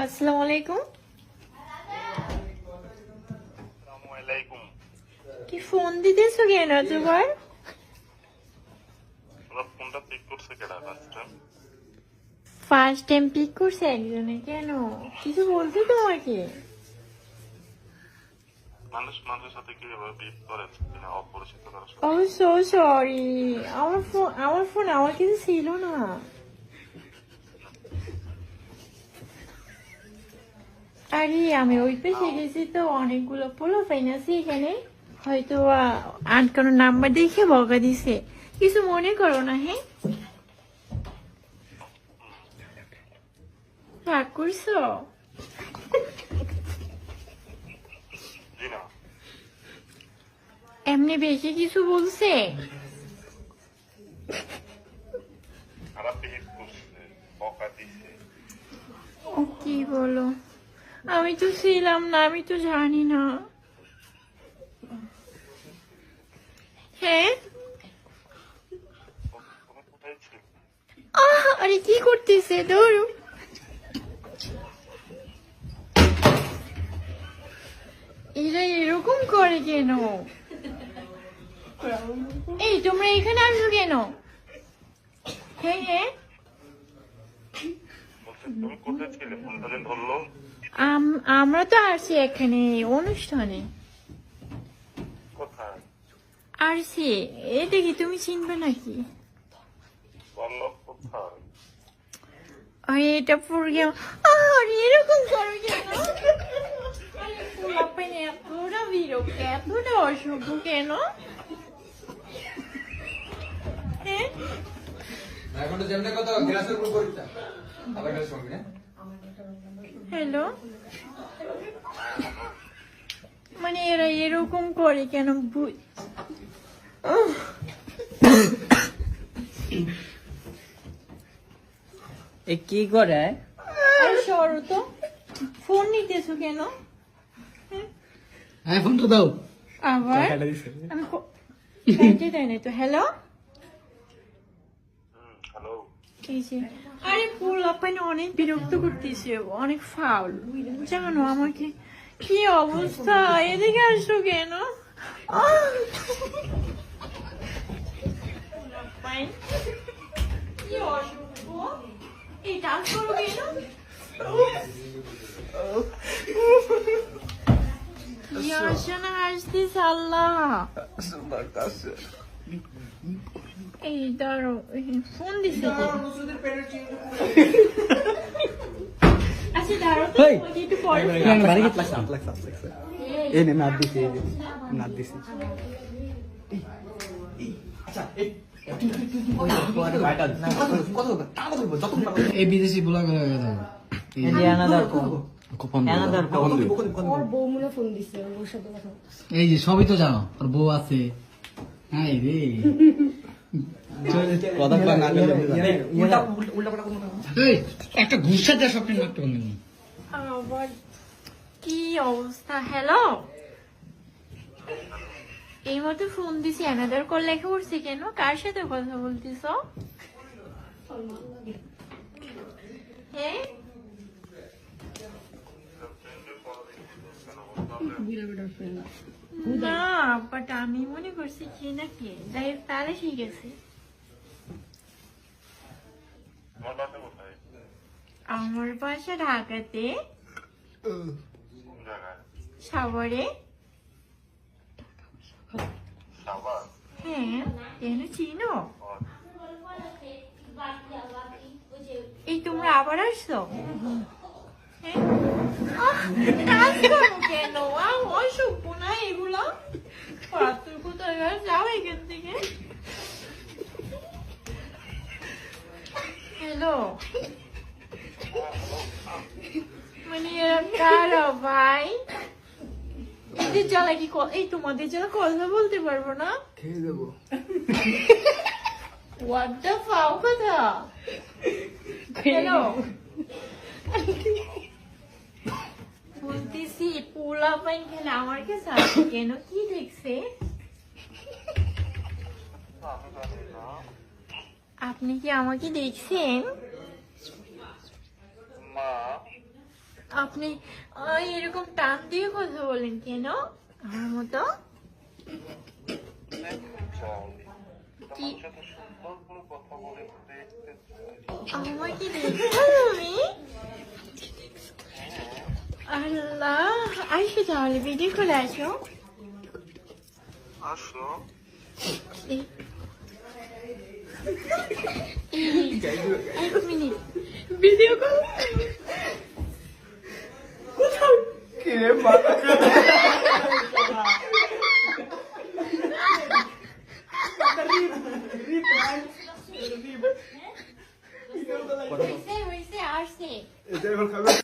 আসসালামু আলাইকুম কি ফোন দিতেছো কেন তোমার ফোনটা পিক করছে কেডা ফার্স্ট ফার্স্ট টাইম পিক করছে একজনে কেন? কিছু বলতে তোমাকে? মানুষ মানুষের সাথে কীভাবে বিপ করে কিনা অপরিচিত কারোর সাথে? ও সো সরি আমার ফোন আমার ফোন আমার কিছু ছিল না। আরে আমি ওই পেশে গেছি তো অনেকগুলো পোলো ফাইন আছে এখানে। হয়তো আটকানোর নাম্বার দেখে বকা দিছে। কিছু মনে করো না হ্যাঁ? রাগ করছ? এমনি বেশি কিছু বলছে? কি বলো? আমি তো ছিলাম না, আমি তো জানি না। হ্যাঁ আরে কি করতেছে? ধরো। এরা এরকম করে কেন? এই, তোমরা এখানে আসো কেন? হ্যাঁ হ্যাঁ তুমি কোথায় ছিলে? ফোনটা যে ধরলো? আম- আমরা তো আসছি এখানে অনুষ্ঠানে। কোথায়? আসছি এ দেখি তুমি চিনবে নাকি? বলল কোথায়? আরে এটা পুরো আরে এরকম করো কেন? এতটা বিরক্ত এতটা অসভ্য কেন? হ্যাঁ? এখন যেমন কত গ্লাসের উপর পরীক্ষা হ্যালো মানে এরা এরকম করে কেন বুঝ উহ, এ কি করে? আরে সরো তো। ফোন নিতেছো কেন? হ্যাঁ? ফোনটা দাও। আবার? আমি দেয় তো। হ্যালো হুম হ্যালো আরে অনেক বিরক্ত করতেছে অনেক ফাউল। জানো আমাকে কি অবস্থা? এদিকে আসো কেন? ডান্স এই দাঁড়ো ফোন দিছে। আচ্ছা দাঁড়ো তো একটু পরে বাড়ি গেছে এই নে নাচ দিছি এই নে, এই বিদেশি গেল। এই যে সবই তো জানো ওর বউ আছে। একটা ঘুষা দেয় স্বপ্নের নাট্য কি অবস্থা? হ্যালো এই মতো ফোন দিছি অ্যানাদার কল লেখা পড়ছি কেন? কার সাথে কথা বলতিস হ্যাঁ? না বাট আমি মনে করছি কি নাকি? যাই হোক, তাহলে ঠিক আছে। আমার বাসা ঢাকাতে সাবার হ্যাঁ কেন চিনো? এই তোমরা আবার আসছো? হ্যাঁ? কাজ করো কেন অসভ্য না এগুলো কোথায় যাও এখান থেকে হ্যালো মানে এরা ভাই এদের জ্বালা কি ক- এই তোমাদের জ্বালা কথা বলতে পারব না খেয়ে দেবো fuck কথা হ্যালো পোলা পাইন খেলে আমার কাছে আসে কেন? কি দেখছে? আপনি কি আমাকে দেখছেন? আপনি এরকম টান দিয়ে কথা বলেন কেন? আমার মতো? আমাকে সাথে দেখতে আসো তাহলে ভিডিও করে আসো আসো এক মিনিট ভিডিও কল কোথাও কে মাথা আসছে এটাই হল খাবার